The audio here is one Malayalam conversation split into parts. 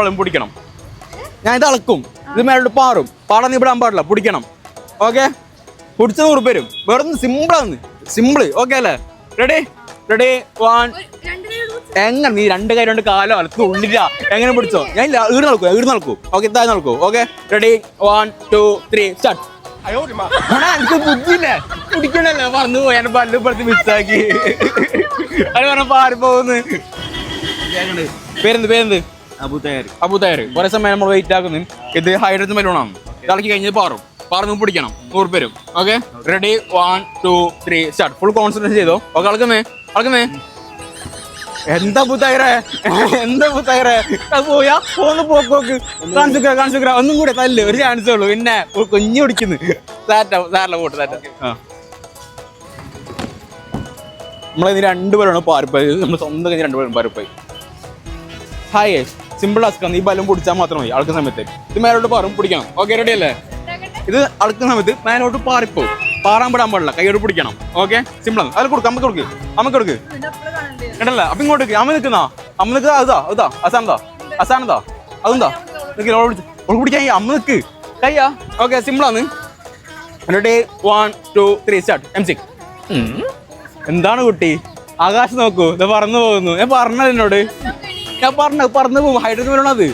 വെള്ളം പിടിക്കണം. ഞാൻ ഇത് അളക്കും. ഇത് മേലോട്ട് പാറും. പാടാൻ നീ വിടാൻ പാടില്ല പിടിക്കണം. ഓക്കെ? പിടിച്ച നൂറ് പേരും. വെറുതെ സിമ്പിളാന്ന് സിമ്പിൾ ഓക്കെ അല്ലേ? റെഡി റെഡി വൺ എങ്ങനെ നീ രണ്ട് കൈ രണ്ട് കാലോ അലത്ത് ഉള്ളില്ല എങ്ങനെ പിടിച്ചോ? ഞാൻ ഇല്ല ഈട് നടക്കൂ ഈട് നടക്കൂ ഓക്കെ ഇതായി നടക്കൂ okay? Ready one two three start എനിക്ക് ബുദ്ധിയില്ലേ. കുടിക്കണല്ലേ പറഞ്ഞു പോയി. എന്നെ പല്ല് പെടുത്തി മിസ്സാക്കി അത് പറഞ്ഞപ്പോ ആര് പോകുന്നു പേരെന്ത് പേരെന്ത്? അബുദാര് കുറെ സമയം നമ്മൾ വെയിറ്റ് ആക്കുന്നു. ഇത് ഹൈഡ്രജൻ ബലൂണാണ് ഇളക്കി കഴിഞ്ഞ് പാറും. പാറുന്നു പിടിക്കണം. നൂറ് പേരും. Okay ready one two three start full concentrate ചെയ്തോ? ഓക്കെ അളക്കുന്നേ? അളക്കുന്നേ? എന്താ പുത്തയറേ എന്താ പുത്തയറേ പോയാ പോന്ന് പോക്കോക്ക് കാണിച്ചുക്ക കാണിച്ചുക്ക ഒന്നും കൂടെ തല്ല്. ഒരു ചാൻസേ ഉള്ളൂ. പിന്നെ കുഞ്ഞു പിടിക്കുന്നു. സാറ്റ സാറിലെ പോട്ട് സാറ്റ നമ്മളിന്ന് രണ്ടുപേരാണ് പാറിപ്പോയി നമ്മൾ സ്വന്തം കഴിഞ്ഞ് രണ്ടുപേരും പാറിപ്പോയി. ഹായ് സിമ്പിൾ ആണ് ഈ ബലം പിടിച്ചാൽ മാത്രം മതി. അളക്കുന്ന സമയത്ത്. ഇത് മേലോട്ട് പാറും പിടിക്കണം. ഓക്കെ റെഡി അല്ലേ? ഇത് അളക്കുന്ന സമയത്ത് മേലോട്ട് പാറിപ്പോ പാറാൻ പെടാൻ പാടില്ല. കൈയോട് പിടിക്കണം. ഓക്കെ സിമ്പിൾ ആണ്. അതിൽ കൊടുക്ക് നമുക്ക് കൊടുക്ക്. നമുക്ക് കൊടുക്ക്. കണ്ടല്ല? അപ്പൊ ഇങ്ങോട്ട്. അമ്മ നിൽക്കുന്ന? അമ്മ നിൽക്കുക അതാ അതാ അസാനതാ അസാനതാ അതെന്താ നിൽക്കില്ല ഓൾ പിടിച്ച്. ഓൾ പിടിക്കാൻ അമ്മ നിൽക്ക് കയ്യാ. ഓക്കെ ആണ്. Ready one two three start M C എന്താണ് കുട്ടി? ആകാശം നോക്കൂ. ഇത് പറന്നു പോകുന്നു. ഞാൻ പറഞ്ഞത് എന്നോട്? ഞാൻ പറഞ്ഞു പറന്നു പോകും ഹൈഡ്രജൻ വരണത്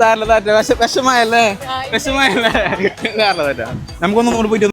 താരല്ല താറ്റ വിഷ വിഷമായല്ലേ? വിഷമായല്ലേ? താരല്ല താറ്റ നമുക്കൊന്നും പോയിട്ട്